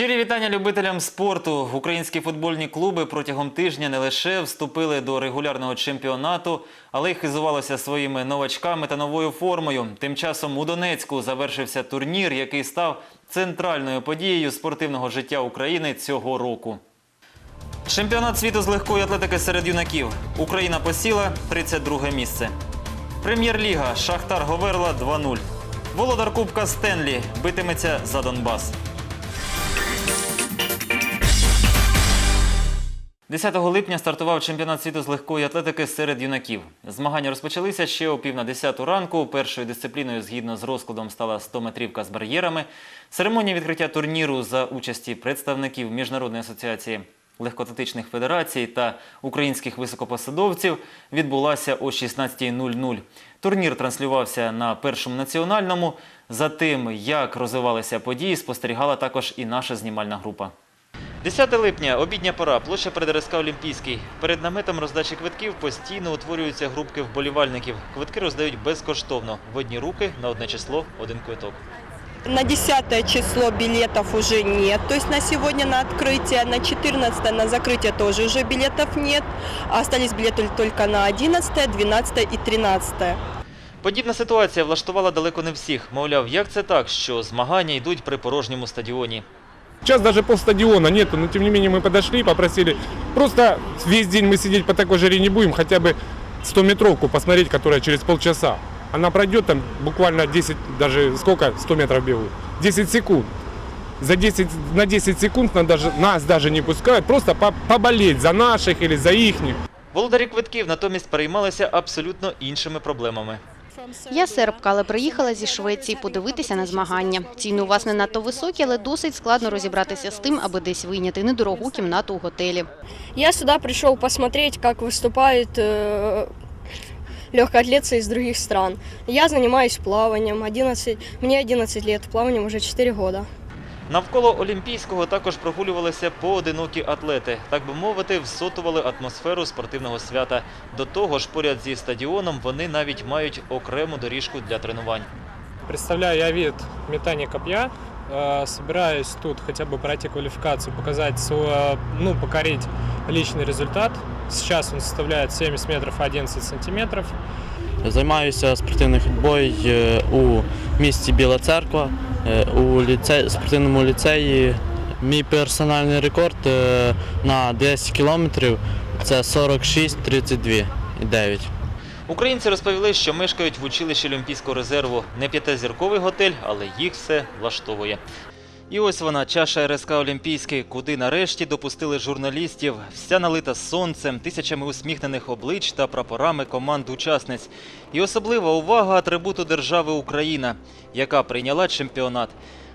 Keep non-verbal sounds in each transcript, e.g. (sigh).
Щирі вітання любителям спорту. Українські футбольні клуби протягом тижня не лише вступили до регулярного чемпіонату, але й хизувалися своїми новачками та новою формою. Тим часом у Донецьку завершився турнір, який став центральною подією спортивного життя України цього року. Чемпіонат світу з легкої атлетики серед юнаків. Україна посіла 32 місце. Прем'єр-ліга Шахтар Говерла 2-0. Володар Кубка Стенлі битиметься за Донбас. 10 липня стартував чемпіонат світу з легкої атлетики серед юнаків. Змагання розпочалися ще о пів на 10 ранку. Першою дисципліною згідно з розкладом стала 100-метрівка з бар'єрами. Церемонія відкриття турніру за участі представників Міжнародної асоціації легкоатлетичних федерацій та українських високопосадовців відбулася о 16.00. Турнір транслювався на першому національному. За тим, як розвивалися події, спостерігала також і наша знімальна група. 10 липня, обідня пора, площа перед РСК Олімпійський. Перед наметом роздачі квитків постійно утворюються групки вболівальників. Квитки роздають безкоштовно. В одні руки на одне число один квиток. На 10 число билетов уже нет, то есть на сегодня на открытие, на 14 на закрытие тоже уже билетов нет, а остались билеты только на 11, 12 и 13. Подібна ситуація влаштувала далеко не всіх. Мовляв, як це так, що змагання йдуть при порожньому стадіоні? Сейчас даже полстадиона нету, но тем не менее мы подошли, попросили. Просто весь день мы сидеть по такой жаре не будем, хотя бы 100-метровку посмотреть, которая через полчаса. Она пройдет там буквально 10, даже сколько, 100 метров бегут? 10 секунд. За 10, на 10 секунд нас даже, нас даже не пускают, просто по- поболеть за наших или за ихних. Володарі квитків натомість переймалися абсолютно іншими проблемами. Я сербка, але приїхала зі Швеції подивитися на змагання. Ціни у вас не надто високі, але досить складно розібратися з тим, аби десь вийняти недорогу кімнату у готелі. Я сюда пришел посмотреть, как выступают э, легкоатлетцы из других стран. Я занимаюсь плаванием. 11, мне 11 лет, плаванием уже 4 года. Навколо Олімпійського також прогулювалися поодинокі атлети. Так би мовити, всотували атмосферу спортивного свята. До того ж, поряд зі стадіоном вони навіть мають окрему доріжку для тренувань. Представляю я вид метания копья. Э, Собираюсь тут хотя бы пройти квалификацию, показать свой, э, ну, покорить личный результат. Сейчас он составляет 70 метров 11 сантиметров. Займаюся спортивною ходьбою е, у місті Біла Церква, е, у ліце... спортивному ліцеї. Мій персональний рекорд е, на 10 кілометрів це 46-32,9. Українці розповіли, що мешкають в училищі Олімпійського резерву. Не п'ятизірковий готель, але їх все влаштовує. І ось вона, чаша РСК Олімпійський, куди нарешті допустили журналістів, вся налита сонцем, тисячами усміхнених облич та прапорами команд учасниць. І особлива увага атрибуту держави Україна, яка прийняла чемпіонат.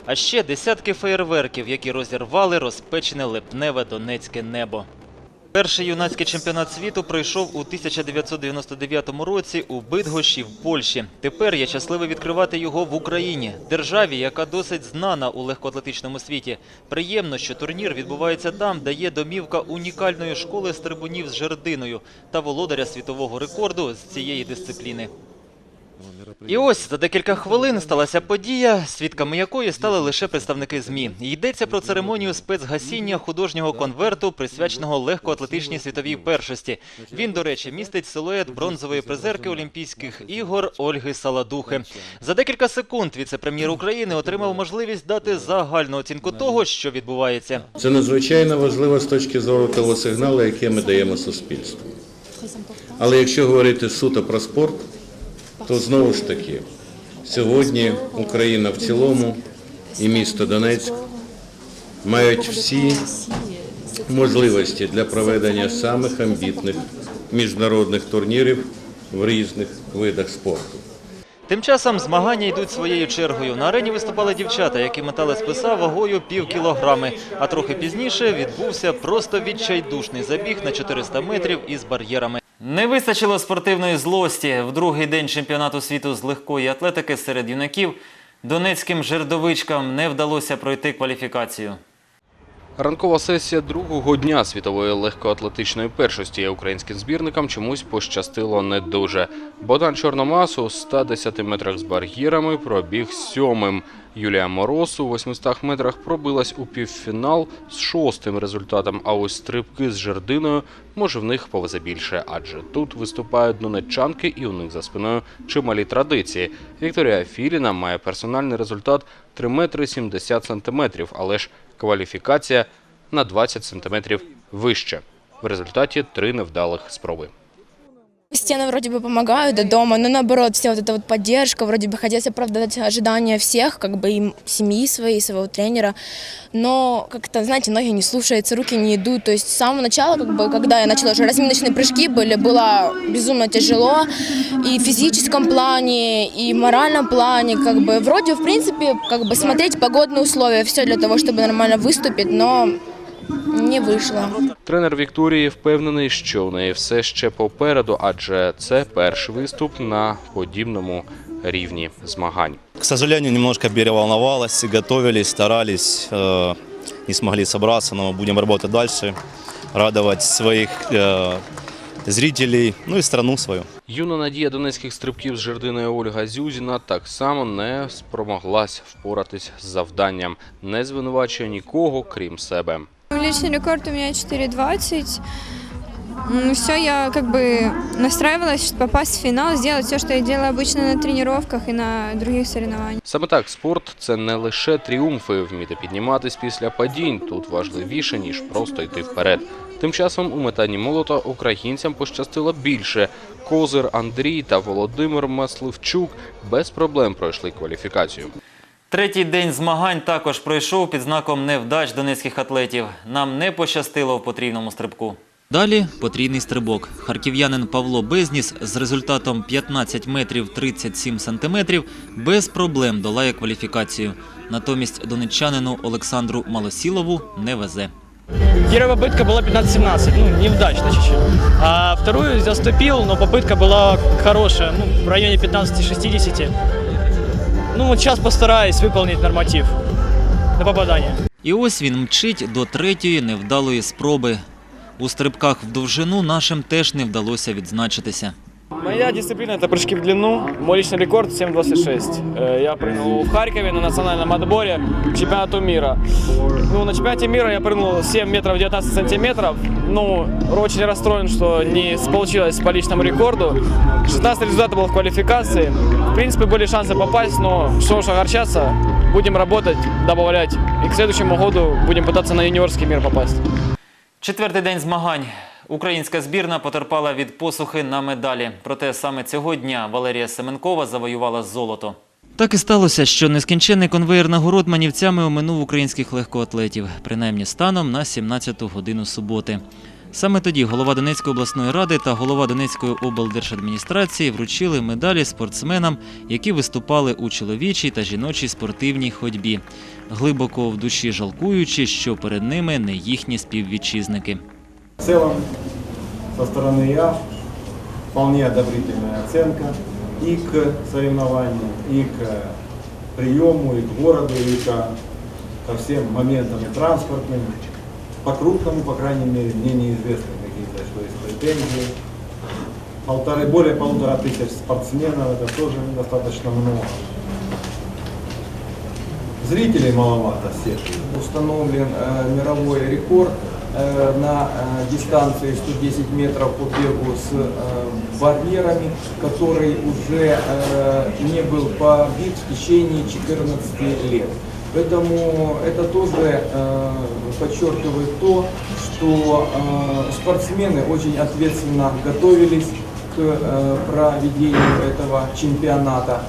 А ще десятки феєрверків, які розірвали розпечене липневе донецьке небо. Перший юнацький чемпіонат світу пройшов у 1999 році у Бидгощі в Польщі. Тепер я щасливий відкривати його в Україні, державі, яка досить знана у легкоатлетичному світі. Приємно, що турнір відбувається там, де є домівка унікальної школи стрибунів з жердиною та володаря світового рекорду з цієї дисципліни. І ось за декілька хвилин сталася подія, свідками якої стали лише представники ЗМІ. Йдеться про церемонію спецгасіння художнього конверту, присвяченого легкоатлетичній світовій першості. Він, до речі, містить силует бронзової призерки Олімпійських ігор Ольги Саладухи. За декілька секунд віце-прем'єр України отримав можливість дати загальну оцінку того, що відбувається. Це надзвичайно важливо з точки зору того сигналу, який ми даємо суспільству. Але якщо говорити суто про спорт, то знову ж таки, сьогодні Україна в цілому і місто Донецьк мають всі можливості для проведення самих амбітних міжнародних турнірів в різних видах спорту. Тим часом змагання йдуть своєю чергою. На арені виступали дівчата, які метали списа вагою пів кілограми. А трохи пізніше відбувся просто відчайдушний забіг на 400 метрів із бар'єрами. Не вистачило спортивної злості. В другий день чемпіонату світу з легкої атлетики серед юнаків донецьким жердовичкам не вдалося пройти кваліфікацію. Ранкова сесія другого дня світової легкоатлетичної першості українським збірникам чомусь пощастило не дуже. Богдан Чорномас у 110 метрах з бар'єрами пробіг сьомим. Юлія Мороз у 800 метрах пробилась у півфінал з шостим результатом, а ось стрибки з жердиною, може в них повезе більше, адже тут виступають донеччанки і у них за спиною чималі традиції. Вікторія Філіна має персональний результат 3 метри 70 сантиметрів, але ж кваліфікація на 20 сантиметрів вище. В результаті три невдалих спроби. Стены вроде бы помогают до дома, но наоборот, вся вот эта вот поддержка, вроде бы хотелось оправдать ожидания всех, как бы и семьи своей, своего тренера, но как-то, знаете, ноги не слушаются, руки не идут, то есть с самого начала, как бы, когда я начала уже разминочные прыжки были, было безумно тяжело и в физическом плане, и в моральном плане, как бы, вроде, в принципе, как бы смотреть погодные условия, все для того, чтобы нормально выступить, но не вышло. Тренер Вікторії впевнений, що у неї все ще попереду, адже це перший виступ на подібному рівні змагань. К сожалению, немножко переволновалась, готовились, старались, э, не смогли собраться, но будем работать дальше, радовать своих э, зрителей, ну и страну свою. Юна надія донецьких стрибків з жердиною Ольга Зюзіна так само не спромоглась впоратись з завданням, не звинувачує нікого, крім себе. Личный рекорд у меня 4.20. Ну, все, я как бы настраивалась чтобы попасть в финал, сделать все, что я делаю обычно на тренировках и на других соревнованиях. Саме так, спорт це не лише тріумфи, вміти підніматись після падінь. Тут важливіше, ніж просто йти вперед. Тим часом у метанні молота українцям пощастило більше. Козир Андрій та Володимир Масливчук без проблем пройшли кваліфікацію. Третій день змагань також пройшов під знаком невдач донецьких атлетів. Нам не пощастило в потрійному стрибку. Далі потрійний стрибок. Харків'янин Павло Безніс з результатом 15 метрів 37 сантиметрів без проблем долає кваліфікацію. Натомість донеччанину Олександру Малосілову не везе. Первая попытка была 15-17, ну, неудачно чуть-чуть. А вторую заступил, но попытка была хорошая, ну, в районе 15-60. Ну, вот сейчас постараюсь выполнить норматив на попадание. І ось він мчить до третьої невдалої спроби. У стрибках в довжину нашим теж не вдалося відзначитися. Моя дисциплина – это прыжки в длину. Мой личный рекорд 7.26. Э, Я прыгнул в Харькове на национальном отборе к чемпионату мира. Ну, на чемпионате мира я прыгнул 7 метров 19 сантиметров. Ну, очень расстроен, что не получилось по личному рекорду. 16 результат был в квалификации. В принципе, были шансы попасть, но что уж огорчаться. Будем работать, добавлять. И к следующему году будем пытаться на юниорский мир попасть. Четвертий день змагань. Українська збірна потерпала від посухи на медалі. Проте саме цього дня Валерія Семенкова завоювала золото. Так і сталося, що нескінченний конвеєр нагород манівцями оминув українських легкоатлетів, принаймні станом на 17-ту годину суботи. Саме тоді голова Донецької обласної ради та голова Донецької облдержадміністрації вручили медалі спортсменам, які виступали у чоловічій та жіночій спортивній ходьбі, глибоко в душі жалкуючи, що перед ними не їхні співвітчизники. В целом, со стороны ИА вполне одобрительная оценка и к соревнованию, и к приему, и к городу, и ко, ко всем моментам транспортным. По крупному, по крайней мере, мне неизвестны какие-то, что есть претензии. Полторы, более полутора тысяч спортсменов, это тоже достаточно много. Зрителей маловато всех. Установлен э, мировой рекорд на э, дистанции 110 метров по бегу с э, барьерами, который уже э, не был побит в течение 14 лет. Поэтому это тоже э, подчеркивает то, что э, спортсмены очень ответственно готовились к э, проведению этого чемпионата.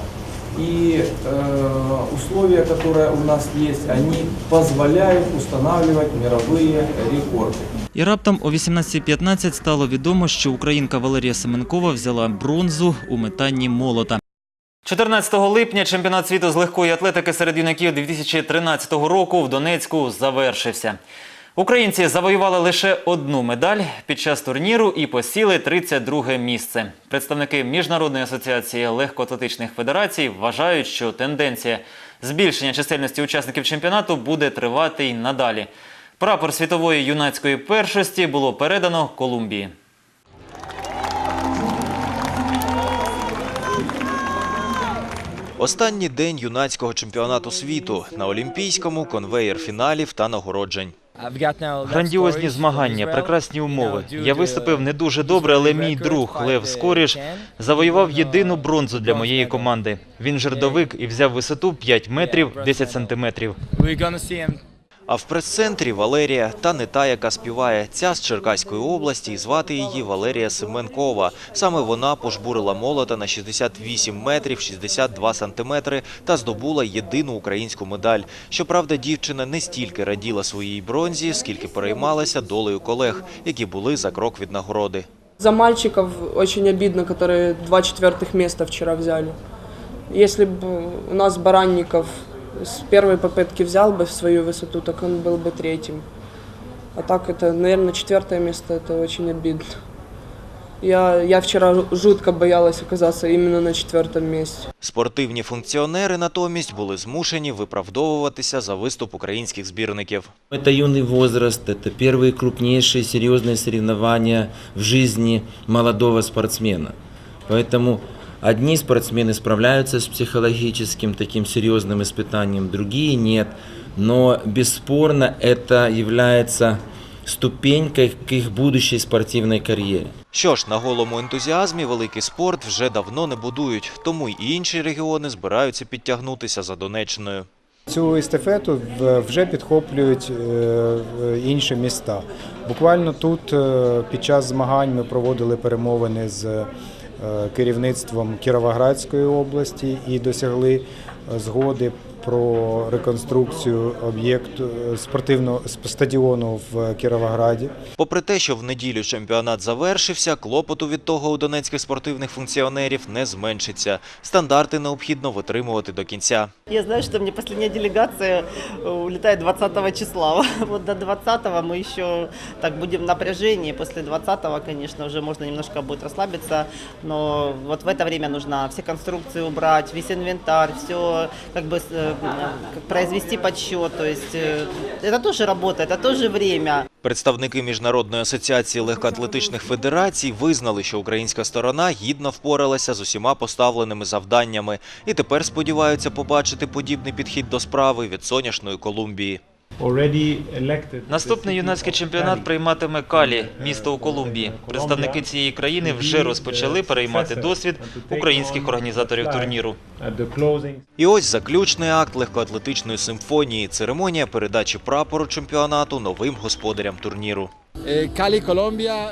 И э, условия, которые у нас есть, они позволяют устанавливать мировые рекорды. І раптом о 18.15 стало відомо, що українка Валерія Семенкова взяла бронзу у метанні молота. 14 липня чемпіонат світу з легкої атлетики серед юнаків 2013 року в Донецьку завершився. Українці завоювали лише одну медаль під час турніру і посіли 32 місце. Представники Міжнародної асоціації легкоатлетичних федерацій вважають, що тенденція збільшення чисельності учасників чемпіонату буде тривати й надалі. Прапор світової юнацької першості було передано Колумбії. Останній день юнацького чемпіонату світу на Олімпійському конвеєр фіналів та нагороджень. Грандіозні змагання, прекрасні умови. Я виступив не дуже добре, але мій друг Лев Скоріш завоював єдину бронзу для моєї команди. Він жердовик і взяв висоту 5 метрів 10 сантиметрів. А в прес-центрі Валерія, та не та, яка співає. Ця з Черкаської області, і звати її Валерія Семенкова. Саме вона пожбурила молота на 68 метрів 62 сантиметри та здобула єдину українську медаль. Щоправда, дівчина не стільки раділа своїй бронзі, скільки переймалася долею колег, які були за крок від нагороди. За мальчиков очень обидно, которые два четвертых места вчера взяли. Если бы у нас Баранников с первой попытки взял бы свою высоту, так он был бы третьим. А так это, наверное, четвертое место, это очень обидно. Я, я вчера жутко боялась оказаться именно на четвертом месте. Спортивні функціонери натомість були змушені виправдовуватися за виступ українських збірників. Это юный возраст, это первые крупнейшие серьезные соревнования в жизни молодого спортсмена. Поэтому одни спортсмены справляются с психологическим таким серьезным испытанием, другие нет. Но бесспорно это является ступенькой к их будущей спортивной карьере. Що ж, на голому ентузіазмі великий спорт вже давно не будують, тому й інші регіони збираються підтягнутися за Донеччиною. Цю естафету в- вже підхоплюють е, е, інші міста. Буквально тут е, під час змагань ми проводили перемовини з е, керівництвом Кіровоградської області і досягли е, згоди про реконструкцію об'єкту е, спортивного сп- стадіону в Кіровограді. Попри те, що в неділю чемпіонат завершився, клопоту від того у донецьких спортивних функціонерів не зменшиться. Стандарти необхідно витримувати до кінця. Я знаю, что мне последняя делегация э, улетает 20 числа. (laughs) Вот до 20 мы еще так будем в напряжении. После 20 конечно, уже можно немножко будет расслабиться. Но вот в это время нужно все конструкции убрать, весь инвентарь, все как бы э, как произвести подсчет. То есть э, это тоже работа, это тоже время. Представники Міжнародної асоціації легкоатлетичних федерацій визнали, що українська сторона гідно впоралася з усіма поставленими завданнями і тепер сподіваються побачити подібний підхід до справи від сонячної Колумбії. Наступний юнацький чемпіонат прийматиме Калі, місто у Колумбії. Представники цієї країни вже розпочали переймати досвід українських організаторів турніру. І ось заключний акт легкоатлетичної симфонії, церемонія передачі прапору чемпіонату новим господарям турніру.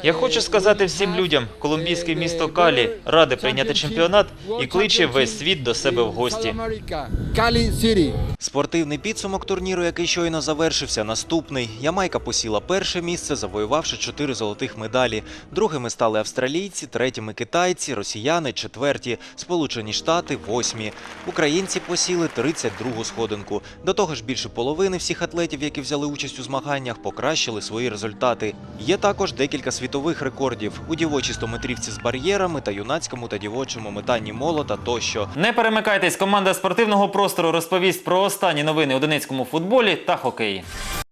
Я хочу сказати всім людям, колумбійське місто Калі раде прийняти чемпіонат і кличе весь світ до себе в гості. Спортивний підсумок турніру, який щойно завершився, наступний. Ямайка посіла перше місце, завоювавши чотири золотих медалі. Другими стали австралійці, третіми китайці, росіяни четверті, Сполучені Штати восьмі. Українці посіли 32-гу сходинку. До того ж, більше половини всіх атлетів, які взяли участь у змаганнях, покращили свої результати. Є також декілька світових рекордів у дівочій стометрівці з бар'єрами та юнацькому та дівочому метанні молота тощо. Не перемикайтесь, команда спортивного простору розповість про останні новини у донецькому футболі та хокеї.